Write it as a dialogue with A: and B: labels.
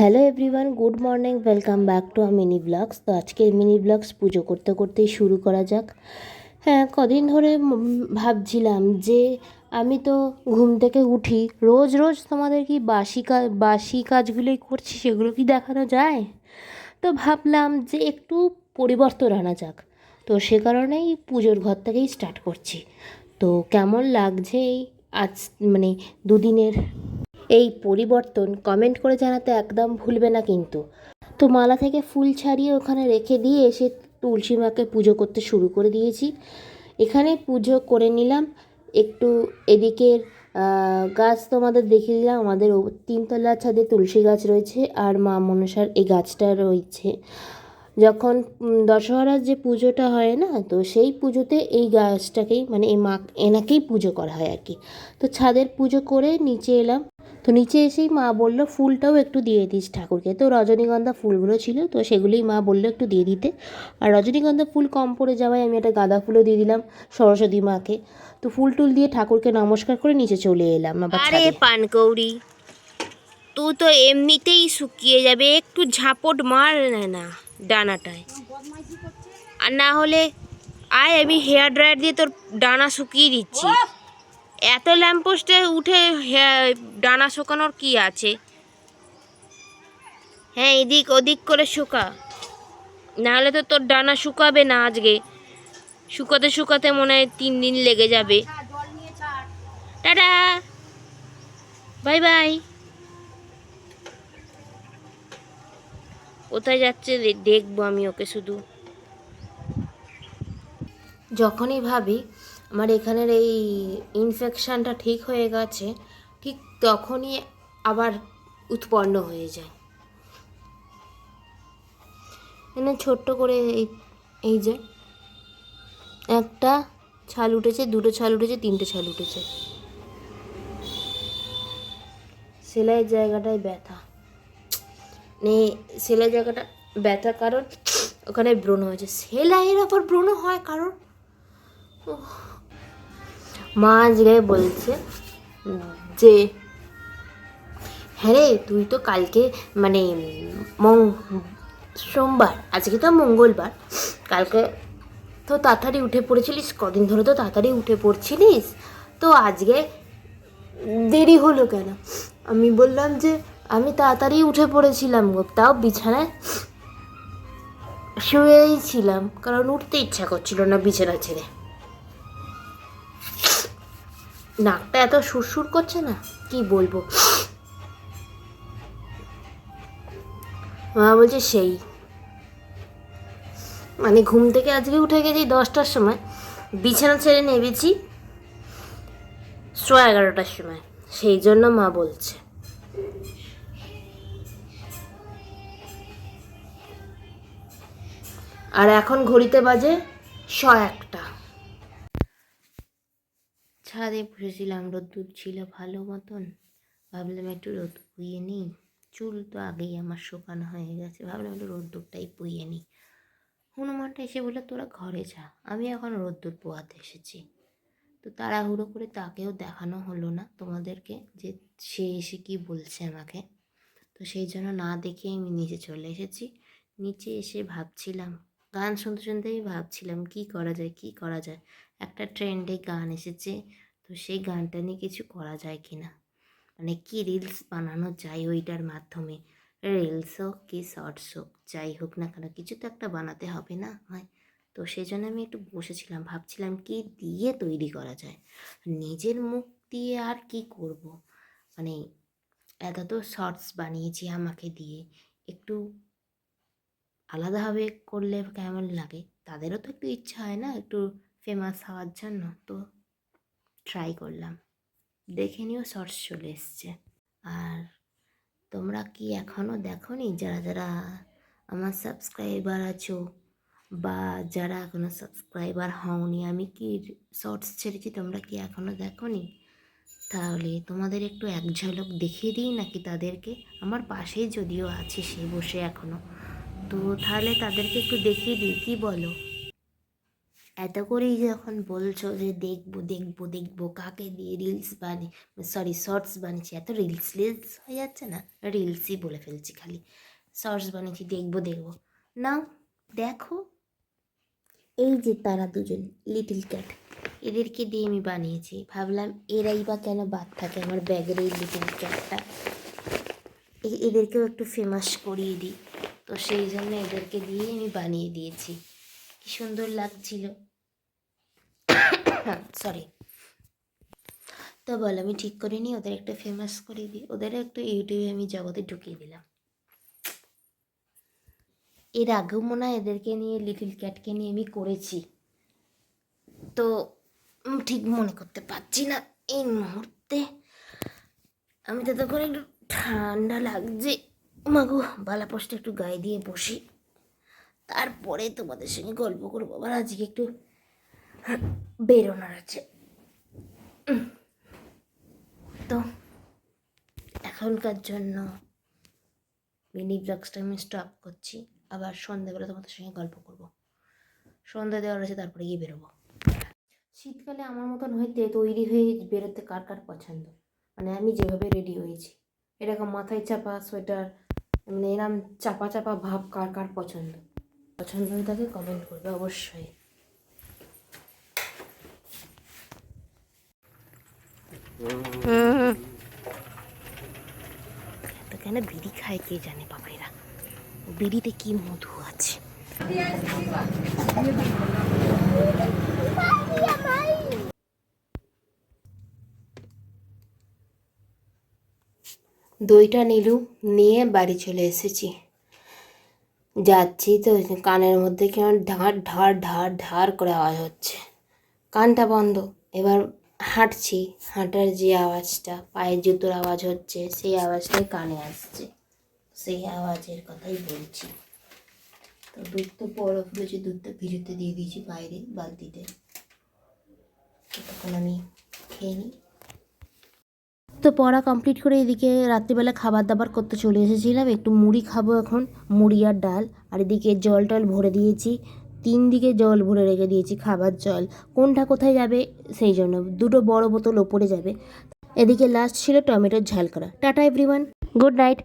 A: Hello everyone good morning welcome back to a mini blogs তো আজকের mini blogs পুজো করতে করতেই শুরু করা যাক। হ্যাঁ কদিন ধরে ভাবছিলাম যে আমি তো ঘুম থেকে উঠি, রোজ রোজ তোমাদের কি বাসি কাজ বাসি কাজগুলোই করছি সেগুলো কি দেখানো যায়? তো ভাবলাম যে একটু পরিবর্তন আনা যাক। তো সে কারণেই পুজোর ঘর থেকেই স্টার্ট করছি। তো কেমন লাগছে এই আজ মানে দুদিনের এই পরিবর্তন কমেন্ট করে জানাতে একদম ভুলবে না কিন্তু। তো মালা থেকে ফুল ছাড়িয়ে ওখানে রেখে দিয়ে এসে তুলসী মাকে পুজো করতে শুরু করে দিয়েছি। এখানে পুজো করে নিলাম। একটু এদিকের গাছ তোমাদের দেখিয়ে দিলাম। আমাদের তিনতলা ছাদে তুলসী গাছ রয়েছে আর মা মনসার এই গাছটা রয়েছে। যখন দশহরার যে পুজোটা হয় না, তো সেই পুজোতে এই গাছটাকেই মানে এই মা, এনাকেই পুজো করা হয় আর কি। তো ছাদের পুজো করে নিচে এলাম। তো নিচে এসেই মা বলল ফুলটাও একটু দিয়ে দিস ঠাকুরকে। তো রজনীগন্ধা ফুলগুলো ছিল তো সেগুলোই মা বলল একটু দিয়ে দিতে। আর রজনীগন্ধা ফুল কম পড়ে যাওয়ায় আমি একটা গাঁদা ফুলও দিয়ে দিলাম সরস্বতী মাকে। তো ফুল টুল দিয়ে ঠাকুরকে নমস্কার করে নিচে চলে এলাম
B: আরে পানকৌড়ি তুই তো এমনিতেই শুকিয়ে যাবে একটু ঝাপট মার না না ডানাটায়। আর না হলে আয় আমি হেয়ার ড্রায়ার দিয়ে তোর ডানা শুকিয়ে দিচ্ছি। এত ল্যাম্পপোস্টে উঠে ডানা শুকানোর কি আছে? হ্যাঁ এদিক ওদিক করে শুকা। নাহলে তো তোর ডানা শুকাবে না আজকে। শুকাতে শুকাতে মনে হয় তিন দিন লেগে যাবে। টাটা! Bye bye. কোথায় যাচ্ছে দেখব আমি ওকে শুধু।
A: যখনই ভাবি আমার এখানের এই ইনফেকশানটা ঠিক হয়ে গেছে, ঠিক তখনই আবার উৎপন্ন হয়ে যায়। এখানে ছোট্ট করে এই এই যে, একটা ছাল উঠেছে, দুটো ছাল উঠেছে, তিনটে ছাল উঠেছে। সেলাইয়ের জায়গাটায় ব্যথা। মানে সেলাই জায়গাটা ব্যথা কারণ ওখানে ব্রণ হয়েছে। সেলাইয়ের ওপর ব্রণ হয় কারণ উফ। মা আজকে বলছে যে হ্যাঁ রে, তুই তো কালকে মানে মং, সোমবার, আজকে তো মঙ্গলবার, কালকে তো তাড়াতাড়ি উঠে পড়েছিলিস, কদিন ধরে তো তাড়াতাড়ি উঠে পড়ছিলিস, তো আজকে দেরি হলো কেন? আমি বললাম যে, আমি তাড়াতাড়ি উঠে পড়েছিলাম গো, তাও বিছানায় শুয়েই ছিলাম, কারণ উঠতে ইচ্ছা করছিল না বিছানা ছেড়ে। নাকটা এত সুরসুর করছে না? কি বলব? মা বলছে, সেই। মানে ঘুম থেকে আজকে উঠে গেছি দশটার সময়। বিছানা ছেড়ে নেবেছি সোয়া এগারোটার সময়। সেই জন্য মা বলছে। আর এখন ঘড়িতে বাজে শ একটা। ছাদে বসেছিলাম, রোদ্দুর ছিল ভালো মতন। ভাবলাম একটু রোদ পুইয়ে নিই। চুল তো আগেই আমার শুকানো হয়ে গেছে, ভাবলাম একটু রোদ্দুরটাই পুইয়ে নিই। হনুমানটা এসে বলে তোরা ঘরে যা, আমি এখন রোদ্দুর পোয়াতে এসেছি। তো তাড়াহুড়ো করে তাকেও দেখানো হলো না তোমাদেরকে, যে সে এসে কি বলছে আমাকে। তো সেই জন্য না দেখে আমি নিচে চলে এসেছি। নিচে এসে ভাবছিলাম, গান শুনতে শুনতেই ভাবছিলাম, কি করা যায়, কি করা যায়? একটা ট্রেন্ডে গান এসেছে তো সেই গানটা নিয়ে কিছু করা যায় কি না? মানে কি রিলস বানানো যায় ওইটার মাধ্যমে? রিলস হোক কি শর্টস হোক, যাই হোক না কেন, কিছু তো একটা বানাতে হবে না? হয়? তো সেই জন্য আমি একটু বসেছিলাম, ভাবছিলাম কি দিয়ে তৈরি করা যায়? নিজের মুখ দিয়ে আর কি করব? মানে এত তো শর্টস বানিয়েছি আমাকে দিয়ে, একটু আলাদাভাবে করলে কেমন লাগে? তাদেরও তো একটু ইচ্ছা হয় না, একটু ফেমাস হওয়ার জন্য, তো ট্রাই করলাম। দেখে নিও শর্টস চলে এসছে। আর তোমরা কি এখনও দেখো নি যারা যারা আমার সাবস্ক্রাইবার আছো বা যারা এখনও সাবস্ক্রাইবার হওনি, আমি কি শর্টস ছেড়েছি তোমরা কি এখনও দেখো নি তাহলে তোমাদের একটু এক ঝলক দেখিয়ে দিই নাকি তাদেরকে? আমার পাশেই যদিও আছে সে বসে এখনও তো তাহলে তাদেরকে একটু দেখিয়ে দিই, কি বলো? এত করেই যখন বলছো যে দেখব দেখব দেখব, কাকে দিয়ে রিলস বানি সরি শর্টস বানিয়েছি এত রিলস রিলস হয়ে যাচ্ছে না? রিলসই বলে ফেলছি খালি। শর্টস বানিয়েছি দেখব দেখব। না দেখো। এই যে তারা দুজন লিটল ক্যাট এদেরকে দিয়ে আমি বানিয়েছি। ভাবলাম এরাই বা কেন বাদ থাকে আমার ব্যাগের এই লিটিল ক্যাটটা এদেরকেও একটু ফেমাস করিয়ে দিই। তো সেই জন্য এদেরকে দিয়ে আমি বানিয়ে দিয়েছি। কি সুন্দর লাগছিল। সরি তো বল, আমি ঠিক করে নিই, ওদের একটা ফেমাস করে দিই। ওদের একটু ইউটিউবে আমি জগতে ঢুকিয়ে দিলাম। এর আগেও মনে হয় এদেরকে নিয়ে লিটিল ক্যাটকে নিয়ে আমি করেছি। তো ঠিক মনে করতে পারছি না এই মুহূর্তে। আমি তো তখন একটু ঠান্ডা লাগছে। মাগো, বালা পোস্টটা একটু গায়ে দিয়ে বসি। তারপরে তোমাদের সঙ্গে গল্প করব। আবার আজকে একটু বেরোনোর আছে। তো এখনকার জন্য মিনি ব্লগসটা আমি স্টপ করছি। আবার সন্ধ্যাবেলা তোমাদের সঙ্গে গল্প করব। সন্ধ্যা দেওয়ার আছে, তারপরে গিয়ে বেরোবো। শীতকালে আমার মতন হইতে তৈরি হয়ে বেরোতে কার কার পছন্দ? মানে আমি যেভাবে রেডি হয়েছি। এরকম মাথায় চাপা সোয়েটার মানে এরকম চাপা চাপা ভাব কার কার পছন্দ? পছন্দ হয়ে থাকে কমেন্ট করবে অবশ্যই। তো কেন বিড়ি খায় কে জানে বাবা এরা বিড়িতে কি মধু আছে? দইটা নিলু নিয়ে বাড়ি চলে এসেছি। যাচ্ছি তো, কানের মধ্যে কেমন ঢাঁড় ঢাড় ঢাড় ঢাড় করে আওয়াজ হচ্ছে। কানটা বন্ধ, এবার হাঁটছি, হাঁটার যে আওয়াজটা, পায়ের জুতোর আওয়াজ হচ্ছে, সেই আওয়াজটাই কানে আসছে। সেই আওয়াজের কথাই বলছি। তো দুধ তো বরফ রয়েছে দুধটা ভিজুতে দিয়ে দিয়েছি বাইরে, বালতিতে। তখন আমি খেয়ে নিই। তো পড়া কমপ্লিট করে এদিকে রাত্রিবেলা খাবার দাবার করতে চলে এসেছিলাম। একটু মুড়ি খাব এখন, মুড়ি আর ডাল। আর এদিকে জল টল ভরে দিয়েছি। তিন দিকে জল ভরে রেখে দিয়েছি, খাবার জল। কোনটা কোথায় যাবে, সেই জন্য। দুটো বড় বোতল ওপরে যাবে। এদিকে লাস্ট ছিল টমেটোর ঝাল করা। Tata everyone good night